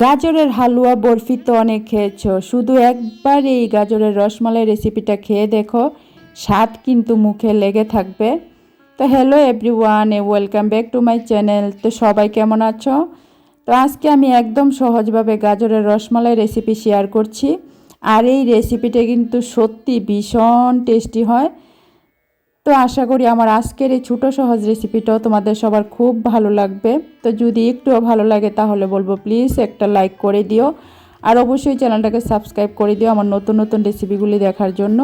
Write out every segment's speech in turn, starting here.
গাজরের হালুয়া বরফি তো অনেক খেয়েছ। শুধু একবার এই গাজরের রসমালাই রেসিপিটা খেয়ে দেখো। স্বাদ কিন্তু মুখে লেগে থাকবে। তো hello everyone a welcome back to my channel তো সবাই কেমন আছো? তো আজকে আমি একদম সহজভাবে গাজরের রসমালাই রেসিপি শেয়ার করছি। আর এই রেসিপিটা কিন্তু সত্যি ভীষণ টেস্টি হয়। তো আশা করি আমার আজকের এই ছোটো সহজ রেসিপিটাও তোমাদের সবার খুব ভালো লাগবে। তো যদি একটুও ভালো লাগে তাহলে বলব প্লিজ একটা লাইক করে দিও। আর অবশ্যই চ্যানেলটাকে সাবস্ক্রাইব করে দিও আমার নতুন নতুন রেসিপিগুলি দেখার জন্য।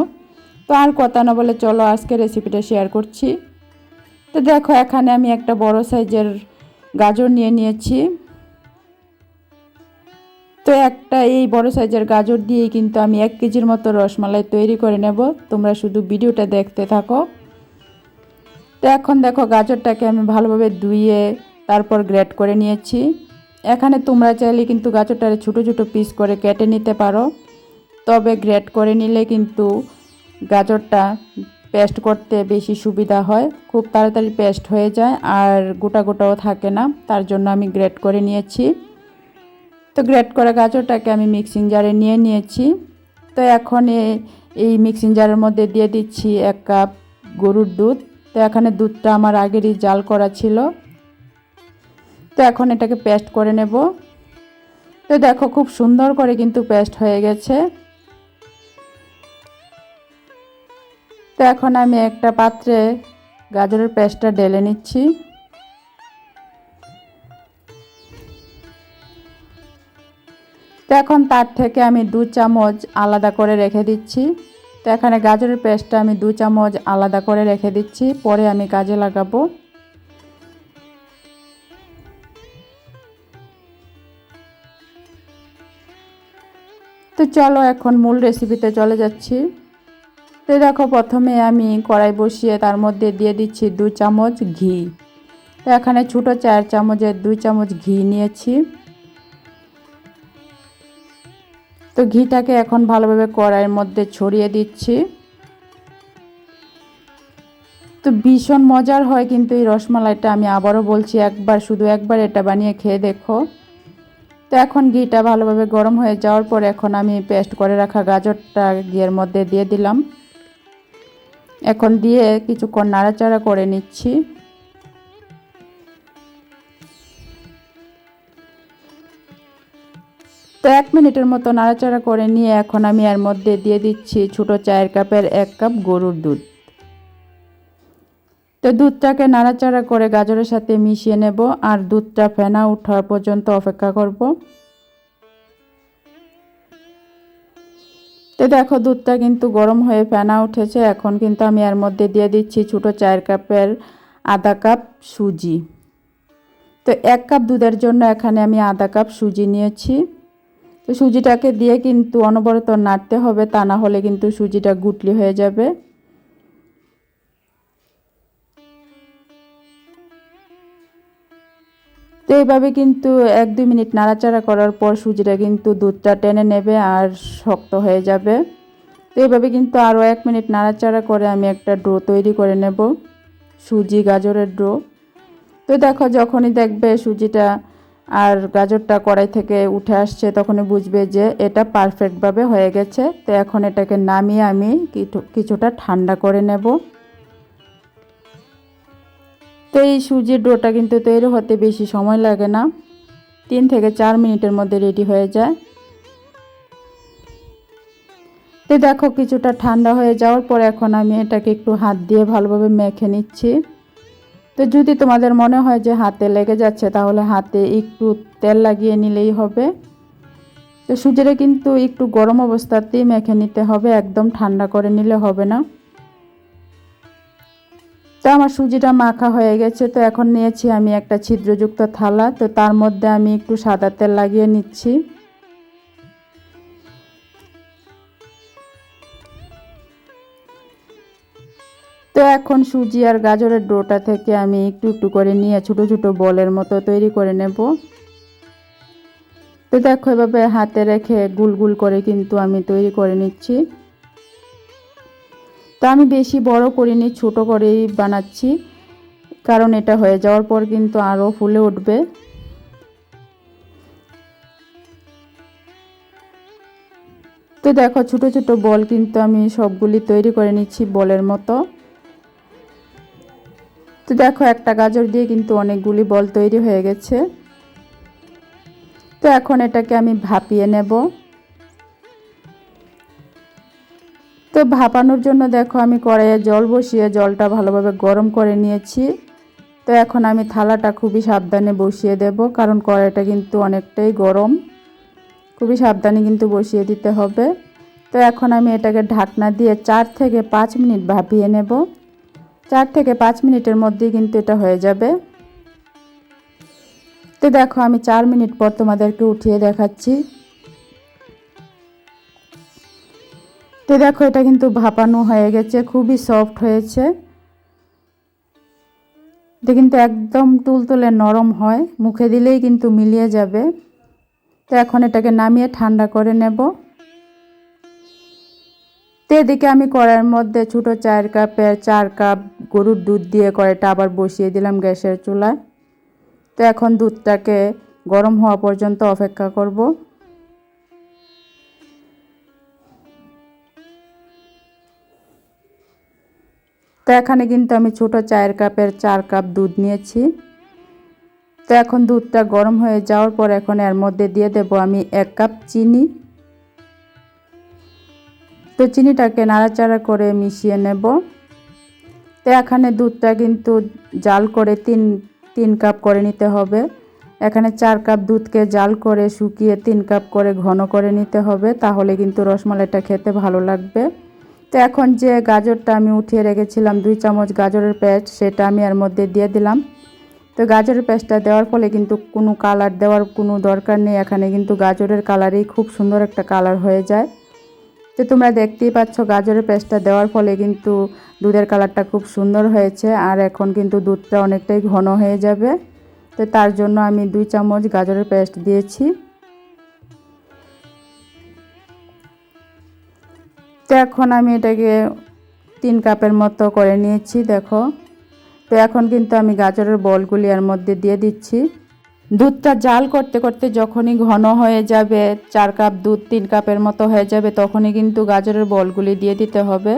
তো আর কথা না বলে চলো আজকে রেসিপিটা শেয়ার করছি। তো দেখো, এখানে আমি একটা বড় সাইজের গাজর নিয়ে নিয়েছি। তো একটা এই বড় সাইজের গাজর দিয়েই কিন্তু আমি এক কেজির মতো রসমালাই তৈরি করে নেব। তোমরা শুধু ভিডিওটা দেখতে থাকো। তো এখন দেখো গাজরটাকে আমি ভালোভাবে ধুয়ে তারপর গ্রেট করে নিয়েছি। এখানে তোমরা চাইলে কিন্তু গাজরটারে ছোটো ছোটো পিস করে কেটে নিতে পারো। তবে গ্রেট করে নিলে কিন্তু গাজরটা পেস্ট করতে বেশি সুবিধা হয়। খুব তাড়াতাড়ি পেস্ট হয়ে যায় আর গোটা গোটাও থাকে না, তার জন্য আমি গ্রেট করে নিয়েছি। তো গ্রেট করা গাজরটাকে আমি মিক্সিং জারে নিয়ে নিয়েছি। তো এখন এই মিক্সিং জারের মধ্যে দিয়ে দিচ্ছি এক কাপ গরুর দুধ। তো এখানে দুধটা আমার আগেরই জাল করা ছিল। তো এখন এটাকে পেস্ট করে নেব। তো দেখো খুব সুন্দর করে কিন্তু পেস্ট হয়ে গেছে। তো এখন আমি একটা পাত্রে গাজরের পেস্টটা ঢেলে নিচ্ছি। তো এখন তার থেকে আমি দু চামচ আলাদা করে রেখে দিচ্ছি। তো এখানে গাজরের পেস্টটা আমি দু চামচ আলাদা করে রেখে দিচ্ছি, পরে আমি কাজে লাগাবো। তো চলো এখন মূল রেসিপিতে চলে যাচ্ছি। তো দেখো প্রথমে আমি কড়াই বসিয়ে তার মধ্যে দিয়ে দিচ্ছি দু চামচ ঘি। তো এখানে ছোটো চার চামচের দুই চামচ ঘি নিয়েছি। তো ঘিটাকে এখন ভালোভাবে কড়াইয়ের মধ্যে ছড়িয়ে দিচ্ছি। তো ভীষণ মজার হয় কিন্তু এই রসমালাইটা, আমি আবারও বলছি একবার, শুধু একবার এটা বানিয়ে খেয়ে দেখো। তো এখন ঘিটা ভালোভাবে গরম হয়ে যাওয়ার পর এখন আমি পেস্ট করে রাখা গাজরটা ঘিয়ের মধ্যে দিয়ে দিলাম। এখন দিয়ে কিছুক্ষণ নাড়াচাড়া করে নিচ্ছি। তো এক মিনিটের মতো নাড়াচাড়া করে নিয়ে এখন আমি এর মধ্যে দিয়ে দিচ্ছি ছোটো চায়ের কাপের এক কাপ গরুর দুধ। তো দুধটাকে নাড়াচাড়া করে গাজরের সাথে মিশিয়ে নেব আর দুধটা ফেনা ওঠার পর্যন্ত অপেক্ষা করব। তো দেখো দুধটা কিন্তু গরম হয়ে ফেনা উঠেছে, এখন কিন্তু আমি এর মধ্যে দিয়ে দিচ্ছি ছোটো চায়ের কাপের আধা কাপ সুজি। তো এক কাপ দুধের জন্য এখানে আমি আধা কাপ সুজি নিয়েছি। তো সুজিটাকে দিয়ে কিন্তু অনবরত নাড়তে হবে, তা না হলে কিন্তু সুজিটা গুটলি হয়ে যাবে। তো এইভাবে কিন্তু এক দুই মিনিট নাড়াচাড়া করার পর সুজিটা কিন্তু দুধটা টেনে নেবে আর শক্ত হয়ে যাবে। তো এইভাবে কিন্তু আরও এক মিনিট নাড়াচাড়া করে আমি একটা ড্রো তৈরি করে নেব, সুজি গাজরের ড্রো তো দেখো, যখনই দেখবে সুজিটা আর গাজরটা কড়াই থেকে উঠে আসছে, তখনই বুঝবে যে এটা পারফেক্টভাবে হয়ে গেছে। তো এখন এটাকে নামিয়ে আমি কিছুটা ঠান্ডা করে নেব। তো এই সুজির ডোটা কিন্তু তৈরি হতে বেশি সময় লাগে না। তিন থেকে চার মিনিটের মধ্যে রেডি হয়ে যায়। তো দেখো কিছুটা ঠান্ডা হয়ে যাওয়ার পর এখন আমি এটাকে একটু হাত দিয়ে ভালোভাবে মেখে নিচ্ছি। তো যদি তোমাদের মনে হয় যে হাতে লেগে যাচ্ছে, তাহলে হাতে একটু তেল লাগিয়ে নিলেই হবে। তো সুজিটা কিন্তু একটু গরম অবস্থাতেই মেখে নিতে হবে, একদম ঠান্ডা করে নিলে হবে না। তো আমার সুজিটা মাখা হয়ে গেছে, তো এখন নিয়েছি আমি একটা ছিদ্রযুক্ত থালা, তো তার মধ্যে আমি একটু সাদা তেল লাগিয়ে নিচ্ছি। তো এখন সুজি আর গাজরের ডোটা থেকে আমি একটু একটু করে নিয়ে ছোটো ছোটো বলের মতো তৈরি করে নেব। তো দেখো এভাবে হাতে রেখে গুল গুল করে কিন্তু আমি তৈরি করে নিচ্ছি। তো আমি বেশি বড় করিনি, ছোট করেই বানাচ্ছি, কারণ এটা হয়ে যাওয়ার পর কিন্তু আরও ফুলে উঠবে। তো দেখো ছোট ছোট বল কিন্তু আমি সবগুলি তৈরি করে নিচ্ছি বলের মতো। তো দেখো, একটা গাজর দিয়ে কিন্তু অনেকগুলি বল তৈরি হয়ে গেছে। তো এখন এটাকে আমি ভাপিয়ে নেব। তো ভাপানোর জন্য দেখো, আমি কড়াইয়ে জল বসিয়ে জলটা ভালোভাবে গরম করে নিয়েছি। তো এখন আমি থালাটা খুবই সাবধানে বসিয়ে দেব, কারণ কড়াইটা কিন্তু অনেকটাই গরম। খুবই সাবধানে কিন্তু বসিয়ে দিতে হবে। তো এখন আমি এটাকে ঢাকনা দিয়ে চার থেকে পাঁচ মিনিট ভাপিয়ে নেব। চার থেকে পাঁচ মিনিটের মধ্যেই কিন্তু এটা হয়ে যাবে। তো দেখো, আমি চার মিনিট পর তোমাদেরকে উঠিয়ে দেখাচ্ছি। তো দেখো, এটা কিন্তু ভাপানো হয়ে গেছে, খুবই সফট হয়েছে। এটা কিন্তু একদম তুলতুলে নরম হয়, মুখে দিলেই কিন্তু মিলিয়ে যাবে। তো এখন এটাকে নামিয়ে ঠান্ডা করে নেব। তো এদিকে আমি কড়াইয়ের মধ্যে ছোটো চার কাপের চার কাপ গরুর দুধ দিয়ে কড়াইটা আবার বসিয়ে দিলাম গ্যাসের চুলায়। তো এখন দুধটাকে গরম হওয়া পর্যন্ত অপেক্ষা করব। তো এখানে কিন্তু আমি ছোটো চায়ের কাপের চার কাপ দুধ নিয়েছি। তো এখন দুধটা গরম হয়ে যাওয়ার পর এখন এর মধ্যে দিয়ে দেব আমি এক কাপ চিনি। তো চিনিটাকে নাড়াচাড়া করে মিশিয়ে নেব। তো এখানে দুধটা কিন্তু জাল করে তিন তিন কাপ করে নিতে হবে। এখানে চার কাপ দুধকে জাল করে শুকিয়ে তিন কাপ করে ঘন করে নিতে হবে, তাহলে কিন্তু রসমালাইটা খেতে ভালো লাগবে। তো এখন যে গাজরটা আমি উঠিয়ে রেখেছিলাম, দুই চামচ গাজরের পেস্ট, সেটা আমি এর মধ্যে দিয়ে দিলাম। তো গাজরের পেস্টটা দেওয়ার ফলে কিন্তু কোনো কালার দেওয়ার কোনো দরকার নেই, এখানে কিন্তু গাজরের কালারেই খুব সুন্দর একটা কালার হয়ে যায়। তো তোমরা দেখতেই পাচ্ছ গাজরের পেস্টটা দেওয়ার ফলে কিন্তু দুধের কালারটা খুব সুন্দর হয়েছে, আর এখন কিন্তু দুধটা অনেকটাই ঘন হয়ে যাবে। তো তার জন্য আমি দুই চামচ গাজরের পেস্ট দিয়েছি। তো এখন আমি এটাকে তিন কাপের মতো করে নিয়েছি, দেখো। তো এখন কিন্তু আমি গাজরের বলগুলি এর মধ্যে দিয়ে দিচ্ছি। দুধটা জাল করতে করতে যখনই ঘন হয়ে যাবে, চার কাপ দুধ তিন কাপের মতো হয়ে যাবে, তখনই কিন্তু গাজরের বলগুলি দিয়ে দিতে হবে।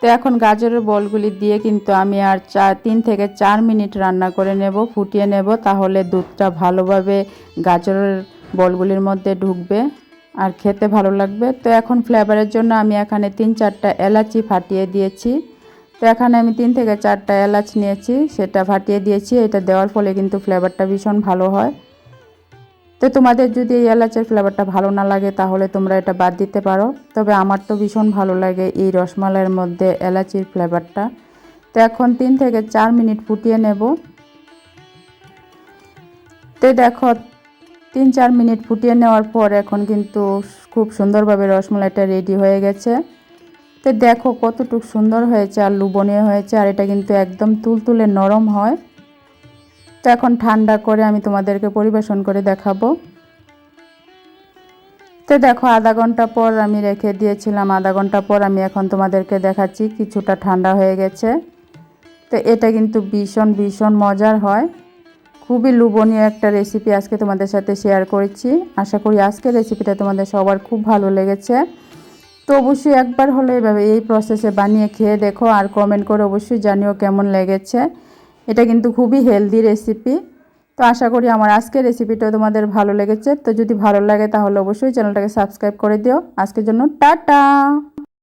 তো এখন গাজরের বলগুলি দিয়ে কিন্তু আমি আর চার, তিন থেকে চার মিনিট রান্না করে নেব, ফুটিয়ে নেব, তাহলে দুধটা ভালোভাবে গাজরের বলগুলির মধ্যে ঢুকবে আর খেতে ভালো লাগবে। তো এখন ফ্লেভারের জন্য আমি এখানে তিন, চারটা এলাচি ফাটিয়ে দিয়েছি। তো এখানে আমি তিন থেকে চারটা এলাচ নিয়েছি, সেটা ফাটিয়ে দিয়েছি। এটা দেওয়ার ফলে কিন্তু ফ্লেভারটা ভীষণ ভালো হয়। তো তোমাদের যদি এই এলাচের ফ্লেভারটা ভালো না লাগে, তাহলে তোমরা এটা বাদ দিতে পারো। তবে আমার তো ভীষণ ভালো লাগে এই রসমালাইয়ের মধ্যে এলাচির ফ্লেভারটা। তো এখন তিন থেকে চার মিনিট ফুটিয়ে নেব। তো দেখো, তিন চার মিনিট ফুটিয়ে নেওয়ার পর এখন কিন্তু খুব সুন্দরভাবে রসমালাইটা রেডি হয়ে গেছে। তো দেখো কতটুকু সুন্দর হয়েছে আর লুবনীয় হয়েছে আর এটা কিন্তু একদম তুলতুলে নরম হয়। তো এখন ঠান্ডা করে আমি তোমাদেরকে পরিবেশন করে দেখাবো। তো দেখো আধা ঘণ্টা পর আমি রেখে দিয়েছিলাম, আধা ঘণ্টা পর আমি এখন তোমাদেরকে দেখাচ্ছি কিছুটা ঠান্ডা হয়ে গেছে। তো এটা কিন্তু ভীষণ ভীষণ মজার হয়। খুবই লুবনীয় একটা রেসিপি আজকে তোমাদের সাথে শেয়ার করেছি। আশা করি আজকের রেসিপিটা তোমাদের সবার খুব ভালো লেগেছে। তো অবশ্যই একবার হলে এভাবে এই প্রসেসে বানিয়ে খেয়ে দেখো আর কমেন্ট করে অবশ্যই জানিও কেমন লেগেছে। এটা কিন্তু খুবই হেলদি রেসিপি তো আশা করি আমার আজকের রেসিপিটা তোমাদের ভালো লেগেছে। তো যদি ভালো লাগে তাহলে অবশ্যই চ্যানেলটাকে সাবস্ক্রাইব করে দিও। আজকের জন্য টাটা!